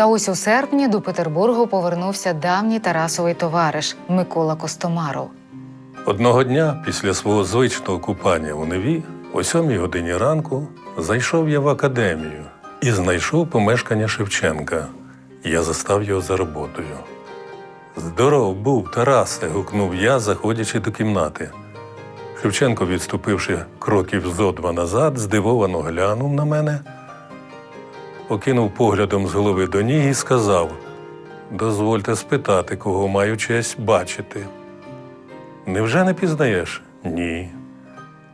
Та ось у серпні до Петербургу повернувся давній Тарасовий товариш Микола Костомаров. Одного дня після свого звичного купання у Неві, о сьомій годині ранку, зайшов я в академію і знайшов помешкання Шевченка. Я застав його за роботою. Здоров був, Тарасе, гукнув я, заходячи до кімнати. Шевченко, відступивши кроків зо два назад, здивовано глянув на мене, окинув поглядом з голови до ніг і сказав: Дозвольте спитати, кого маю честь бачити. Невже не пізнаєш? Ні.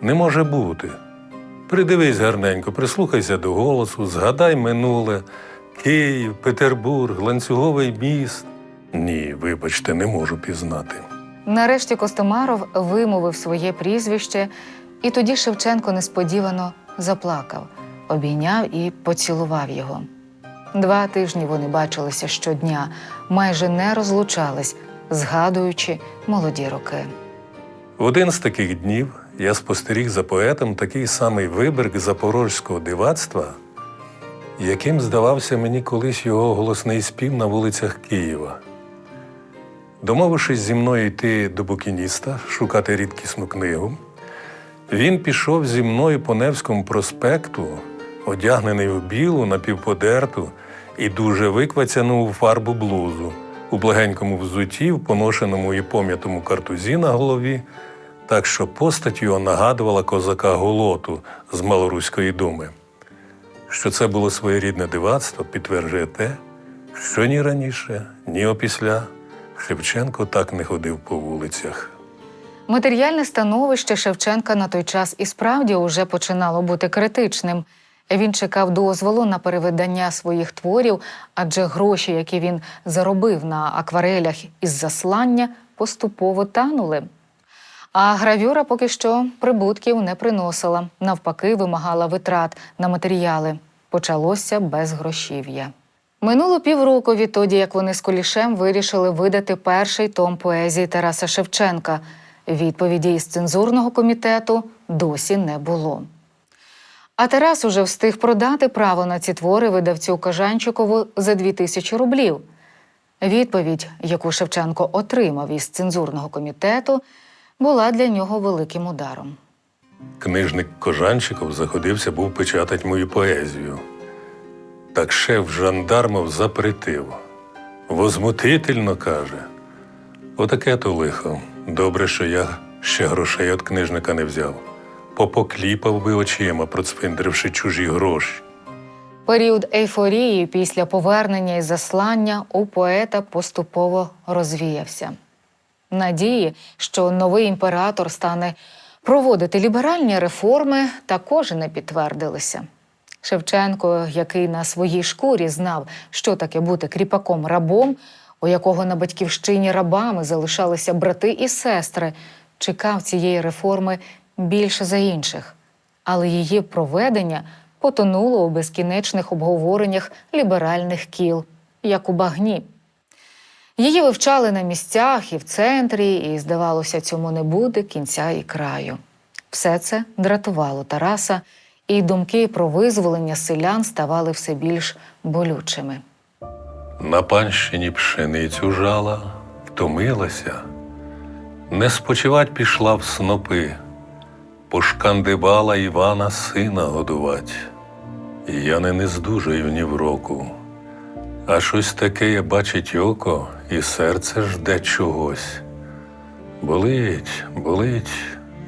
Не може бути. Придивись гарненько, прислухайся до голосу, згадай минуле Київ, Петербург, ланцюговий міст. Ні, вибачте, не можу пізнати. Нарешті Костомаров вимовив своє прізвище, і тоді Шевченко несподівано заплакав, обійняв і поцілував його. Два тижні вони бачилися щодня, майже не розлучались, згадуючи молоді роки. В один з таких днів я спостеріг за поетом такий самий виберг запорожського дивацтва, яким здавався мені колись його голосний спів на вулицях Києва. Домовившись зі мною йти до букініста, шукати рідкісну книгу, він пішов зі мною по Невському проспекту, одягнений в білу, напівподерту і дуже виквацяну у фарбу блузу, у благенькому взутті, в поношеному і пом'ятому картузі на голові, так що постать його нагадувала козака Голоту з Малоруської думи. Що це було своєрідне дивацтво, підтверджує те, що ні раніше, ні опісля Шевченко так не ходив по вулицях. Матеріальне становище Шевченка на той час і справді уже починало бути критичним. Він чекав дозволу на перевидання своїх творів, адже гроші, які він заробив на акварелях із заслання, поступово танули. А гравюра поки що прибутків не приносила, навпаки, вимагала витрат на матеріали. Почалося безгрошів'я. Минуло півроку відтоді, як вони з Колішем вирішили видати перший том поезії Тараса Шевченка. Відповіді із цензурного комітету досі не було. А Тарас уже встиг продати право на ці твори видавцю Кажанчикову за дві тисячі рублів. Відповідь, яку Шевченко отримав із цензурного комітету, була для нього великим ударом. Книжник Кожанчиков заходився був печатать мою поезію. Так шеф жандармов запретив. Возмутительно каже. Отаке то лихо. Добре, що я ще грошей від книжника не взяв. Попокліпав би очима, процвиндривши чужі гроші. Період ейфорії після повернення із заслання у поета поступово розвіявся. Надії, що новий імператор стане проводити ліберальні реформи, також не підтвердилися. Шевченко, який на своїй шкурі знав, що таке бути кріпаком-рабом, у якого на батьківщині рабами залишалися брати і сестри, чекав цієї реформи більше за інших, але її проведення потонуло у безкінечних обговореннях ліберальних кіл, як у багні. Її вивчали на місцях і в центрі, і, здавалося, цьому не буде кінця і краю. Все це дратувало Тараса, і думки про визволення селян ставали все більш болючими. На панщині пшеницю жала, втомилася, не спочивать пішла в снопи, пошкандибала Івана сина годувать. Я не нездужаю ні в року, а щось таке бачить око, і серце жде чогось. Болить, болить,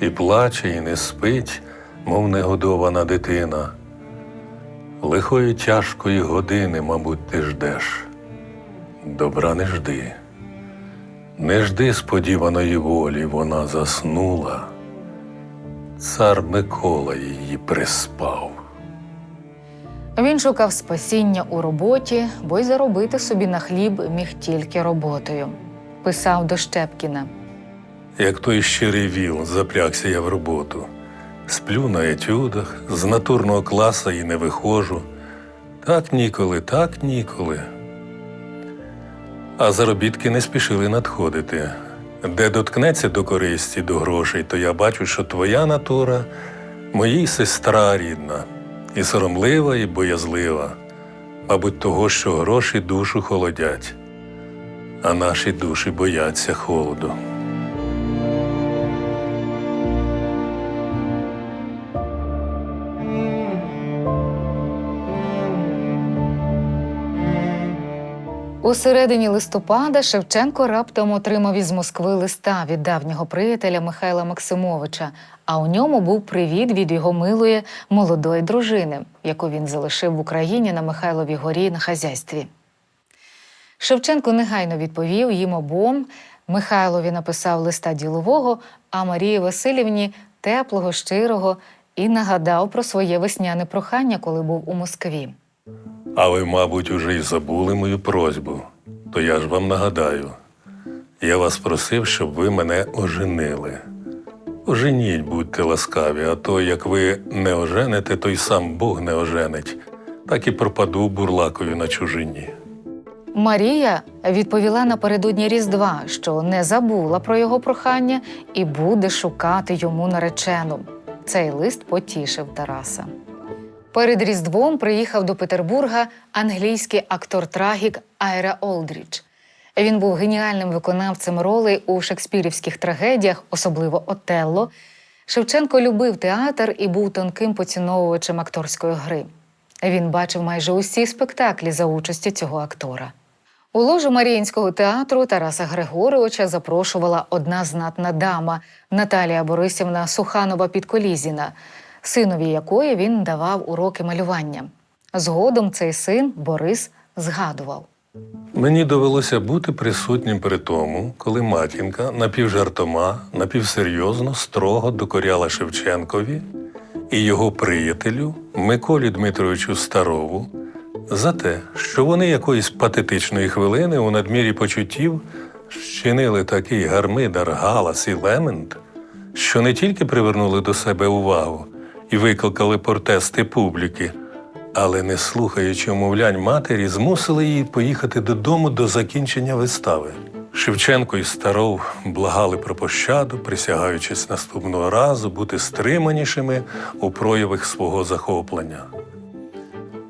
і плаче, і не спить, мов негодована дитина. Лихої тяжкої години, мабуть, ти ждеш. Добра не жди. Не жди сподіваної волі, вона заснула. Цар Микола її приспав. Він шукав спасіння у роботі, бо й заробити собі на хліб міг тільки роботою. Писав до Щепкіна. Як той щирий віл, запрягся я в роботу. Сплю на етюдах, з натурного класа і не виходжу. Так ніколи, так ніколи. А заробітки не спішили надходити. Де доткнеться до користі, до грошей, то я бачу, що твоя натура моїй сестра рідна, і соромлива, і боязлива. Мабуть, того, що гроші душу холодять, а наші душі бояться холоду. У середині листопада Шевченко раптом отримав із Москви листа від давнього приятеля Михайла Максимовича, а у ньому був привіт від його милої молодої дружини, яку він залишив в Україні на Михайловій горі на хазяйстві. Шевченко негайно відповів їм обом. Михайлові написав листа ділового, а Марії Васильівні теплого, щирого і нагадав про своє весняне прохання, коли був у Москві. А ви, мабуть, уже й забули мою просьбу. То я ж вам нагадаю. Я вас просив, щоб ви мене оженили. Оженіть, будьте ласкаві, а то як ви не ожените, то й сам Бог не оженить, так і пропаду бурлакою на чужині. Марія відповіла напередодні Різдва, що не забула про його прохання і буде шукати йому наречену. Цей лист потішив Тараса. Перед Різдвом приїхав до Петербурга англійський актор трагік Айра Олдріч. Він був геніальним виконавцем ролей у шекспірівських трагедіях, особливо Отелло. Шевченко любив театр і був тонким поціновувачем акторської гри. Він бачив майже усі спектаклі за участі цього актора. У ложу Маріїнського театру Тараса Григоровича запрошувала одна знатна дама Наталія Борисівна Суханова Підколізіна, синові якої він давав уроки малювання. Згодом цей син Борис згадував. Мені довелося бути присутнім при тому, коли матінка напівжартома, напівсерйозно, строго докоряла Шевченкові і його приятелю Миколі Дмитровичу Старову за те, що вони якоїсь патетичної хвилини у надмірі почуттів щинили такий гармидар, галас і лемент, що не тільки привернули до себе увагу і викликали протести публіки, але, не слухаючи умовлянь матері, змусили її поїхати додому до закінчення вистави. Шевченко і Старов благали про пощаду, присягаючись наступного разу бути стриманішими у проявах свого захоплення.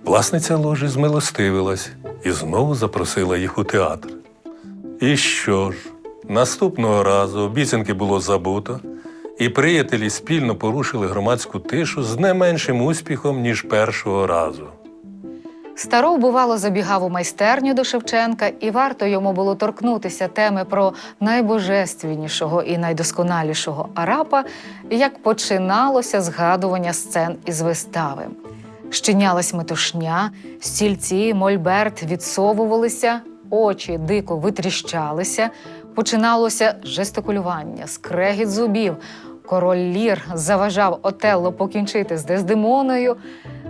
Власниця ложі змилостивилась і знову запросила їх у театр. І що ж, наступного разу обіцянки було забуто, і приятелі спільно порушили громадську тишу з не меншим успіхом, ніж першого разу. Старов, бувало, забігав у майстерню до Шевченка, і варто йому було торкнутися теми про найбожественнішого і найдосконалішого арапа, як починалося згадування сцен із вистави. Щинялась метушня, стільці, мольберт відсовувалися, очі дико витріщалися, починалося жестикулювання, скрегіт зубів. Король Лір заважав Отелло покінчити з Дездемоною.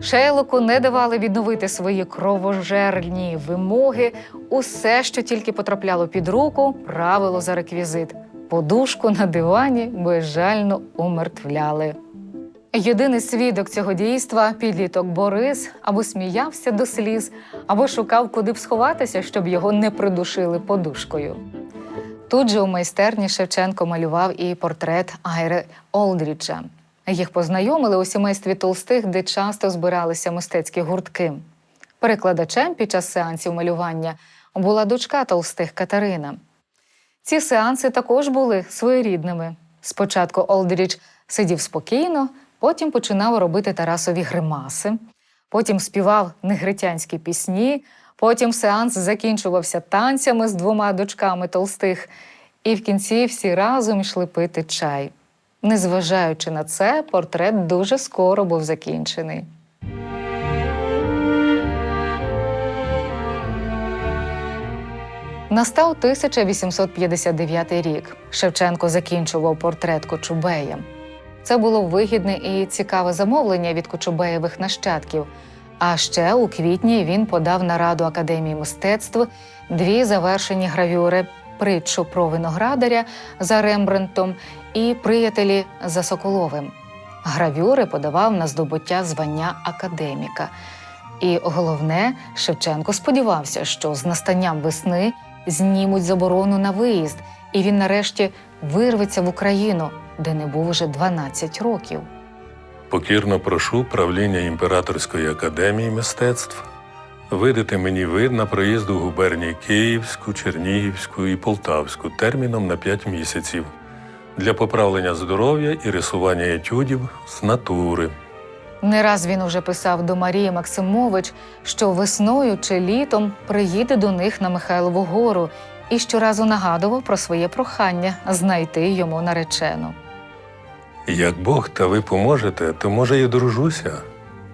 Шейлоку не давали відновити свої кровожерні вимоги. Усе, що тільки потрапляло під руку, правило за реквізит. Подушку на дивані безжально умертвляли. Єдиний свідок цього дійства, підліток Борис, або сміявся до сліз, або шукав, куди б сховатися, щоб його не придушили подушкою. Тут же у майстерні Шевченко малював і портрет Айри Олдріджа. Їх познайомили у сімействі Толстих, де часто збиралися мистецькі гуртки. Перекладачем під час сеансів малювання була дочка Толстих Катерина. Ці сеанси також були своєрідними. Спочатку Олдріч сидів спокійно, потім починав робити Тарасові гримаси, потім співав негритянські пісні, потім сеанс закінчувався танцями з двома дочками толстих, і в кінці всі разом йшли пити чай. Незважаючи на це, портрет дуже скоро був закінчений. Настав 1859 рік. Шевченко закінчував портрет Кочубея. Це було вигідне і цікаве замовлення від Кочубеєвих нащадків. А ще у квітні він подав на раду Академії мистецтв дві завершені гравюри притчу про виноградаря за Рембрандтом і приятелі за Соколовим. Гравюри подавав на здобуття звання академіка. І головне, Шевченко сподівався, що з настанням весни знімуть заборону на виїзд, і він нарешті вирветься в Україну, де не був уже 12 років. Покірно прошу правління Імператорської академії мистецтв видати мені вид на проїзд у губернії Київську, Чернігівську і Полтавську терміном на 5 місяців для поправлення здоров'я і рисування етюдів з натури. Не раз він уже писав до Марії Максимович, що весною чи літом приїде до них на Михайлову гору і щоразу нагадував про своє прохання знайти йому наречену. Як Бог та ви поможете, то може я дружуся,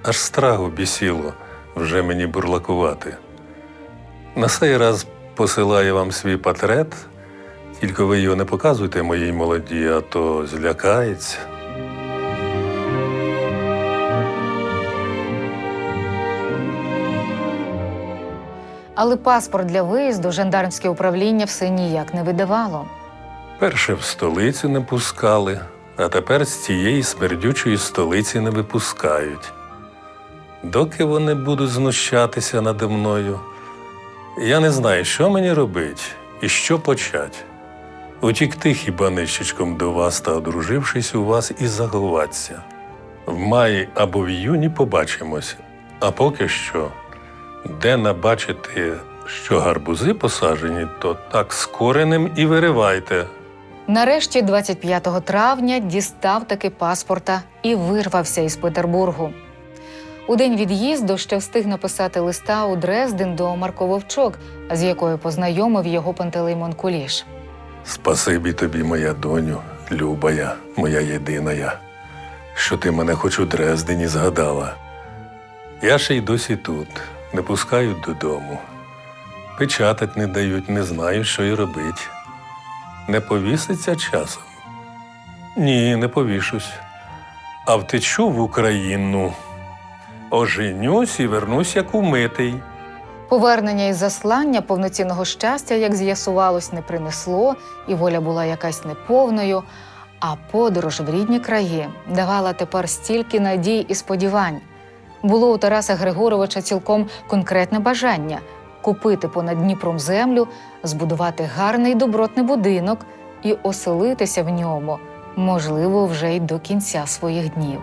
аж страху бісіло вже мені бурлакувати. На цей раз посилаю вам свій портрет, тільки ви його не показуйте моїй молоді, а то злякається. Але паспорт для виїзду жандармське управління все ніяк не видавало. Перше в столицю не пускали, а тепер з цієї смердючої столиці не випускають. Доки вони будуть знущатися нади мною, я не знаю, що мені робити і що почать. Утікти хіба нищечком до вас та одружившись у вас і заховатися. В маї або в іюні побачимось, а поки що, де набачити, що гарбузи посаджені, то так з коренем і виривайте. Нарешті, 25 травня, дістав таки паспорта і вирвався із Петербургу. У день від'їзду ще встиг написати листа у Дрезден до Марко Вовчок, з якою познайомив його Пантелеймон Куліш. Спасибі тобі, моя доню, любая, моя єдиная, що ти мене хоч у Дрездені згадала. Я ще й досі тут, не пускають додому. Печатать не дають, не знаю, що й робить. Не повіситься часом? Ні, не повішусь. А втечу в Україну. Оженюсь і вернусь як умитий. Повернення із заслання повноцінного щастя, як з'ясувалось, не принесло, і воля була якась неповною. А подорож в рідні краї давала тепер стільки надій і сподівань. Було у Тараса Григоровича цілком конкретне бажання купити понад Дніпром землю, збудувати гарний добротний будинок і оселитися в ньому, можливо, вже й до кінця своїх днів.